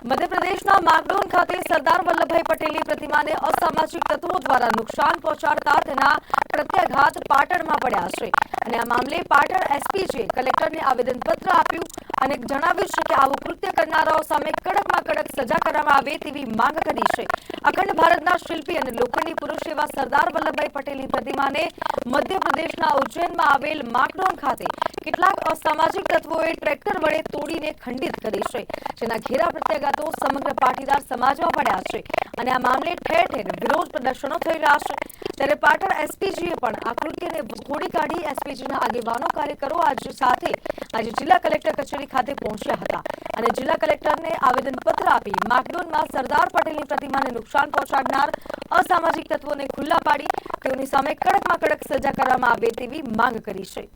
મધ્યપ્રદેશના માગડોન ખાતે સરદાર વલ્લભભાઈ પટેલની પ્રતિમાને અસામાજિક તત્વો દ્વારા નુકસાન પહોંચાડતા તેના પ્રત્યાઘાત પાટણમાં પડ્યા છે. અને આ મામલે પાટણ એસપીજીએ કલેક્ટરને આવેદનપત્ર આપ્યું અને જણાવ્યું છે કે આવું કૃત્ય કરનારાઓ સામે કડકમાં કડક સજા કરવામાં આવે તેવી માંગ કરી છે. અખંડ ભારતના શિલ્પી અને લોખંડી પુરુષ એવા સરદાર વલ્લભભાઈ પટેલની પ્રતિમાને મધ્યપ્રદેશના ઉજ્જૈનમાં આવેલ માકડોન ખાતે કેટલાક અસામાજિક તત્વોએ ટ્રેક્ટર વડે તોડીને ખંડિત કરી છે. જેના ઘેરા પ્રત્યાઘાતો સમગ્ર પાટીદાર સમાજમાં પડ્યા છે. અને આ મામલે ઠેર ઠેર વિરોધ પ્રદર્શનો થઈ રહ્યા છે. ત્યારે પાટણ એસપીજીએ પણ આકૃતિને વખોડી કાઢી એસપીજીના આગેવાનો કાર્યકરો આજ સાથે આજે જિલ્લા કલેક્ટર કચેરી ખાતે પહોંચ્યા હતા અને જિલ્લા કલેક્ટરને આવેદનપત્ર આપી માકડોનમાં સરદાર પટેલની પ્રતિમાને નુકસાન પહોંચાડનાર અસામાજિક તત્વોને ખુલ્લા પાડી તેઓની સામે કડકમાં કડક સજા કરવામાં આવે તેવી માંગ કરી છે.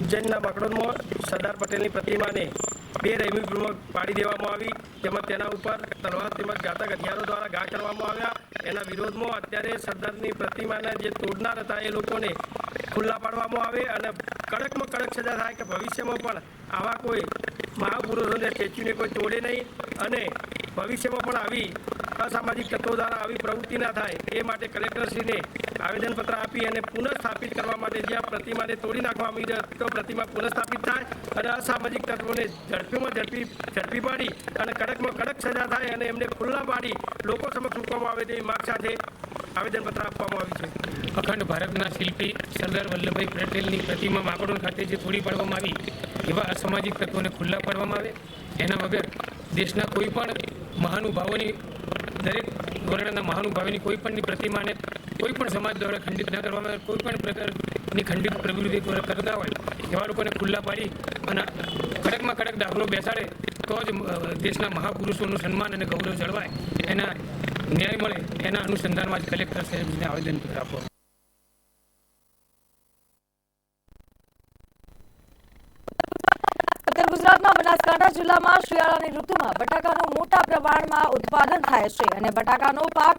ઉજ્જૈનના બાકડોદમાં સરદાર પટેલની પ્રતિમાને બે બેરહેમીપૂર્વક પાડી દેવામાં આવી. તેમજ તેના ઉપર તલવાર તેમજ ઘાતક હથિયારો દ્વારા ઘા કરવામાં આવ્યા. એના વિરોધમાં અત્યારે સરદારની પ્રતિમાના જે તોડનાર હતા એ લોકોને ખુલ્લા પાડવામાં આવે અને કડકમાં કડક સજા થાય કે ભવિષ્યમાં પણ આવા કોઈ મહાપુરુષોને, સ્ટેચ્યુને કોઈ તોડે નહીં અને ભવિષ્યમાં પણ આવી અસામાજિક તત્વો દ્વારા આવી પ્રવૃત્તિ ના થાય, એ માટે કલેક્ટરશ્રીને આવેદનપત્ર આપી અને પુનઃસ્થાપિત કરવા માટે જ્યાં પ્રતિમાને તોડી નાખવામાં આવી છે, તો પ્રતિમા પુનઃસ્થાપિત થાય અને અસામાજિક તત્વોને ઝડપીમાં ઝડપી ઝડપી પાડી અને કડકમાં કડક સજા થાય અને એમને ખુલ્લા પાડી લોકો સમક્ષ મૂકવામાં આવે તેવી માગ સાથે આવેદનપત્ર આપવામાં આવ્યું છે. અખંડ ભારતના શિલ્પી સરદાર વલ્લભભાઈ પટેલની પ્રતિમા માકડોળ ખાતે જે તોડી પાડવામાં આવી, એવા અસામાજિક તત્વોને ખુલ્લા પાડવામાં આવે, એના વગર દેશના કોઈ પણ મહાનુભાવોની દરેક ધોરણના મહાનુભાવીની કોઈ પણની પ્રતિમાને કોઈ પણ સમાજ દ્વારા ખંડિત ન કરવામાં કોઈ પણ પ્રકારની ખંડિત પ્રવૃત્તિ કરતા હોય, એવા લોકોને ખુલ્લા પાડી અને કડકમાં કડક દાખલો બેસાડે, તો જ દેશના મહાપુરુષોનું સન્માન અને ગૌરવ જળવાય. એના ન્યાય મળે, એના અનુસંધાનમાં જ કલેક્ટર સાહેબને આવેદનપત્ર આપો. ઉત્તર ગુજરાતના બનાસકાંઠા જિલ્લામાં શિયાળાની ઋતુમાં બટાકાનું મોટા પ્રમાણમાં ઉત્પાદન થાય છે અને બટાકાનો પાક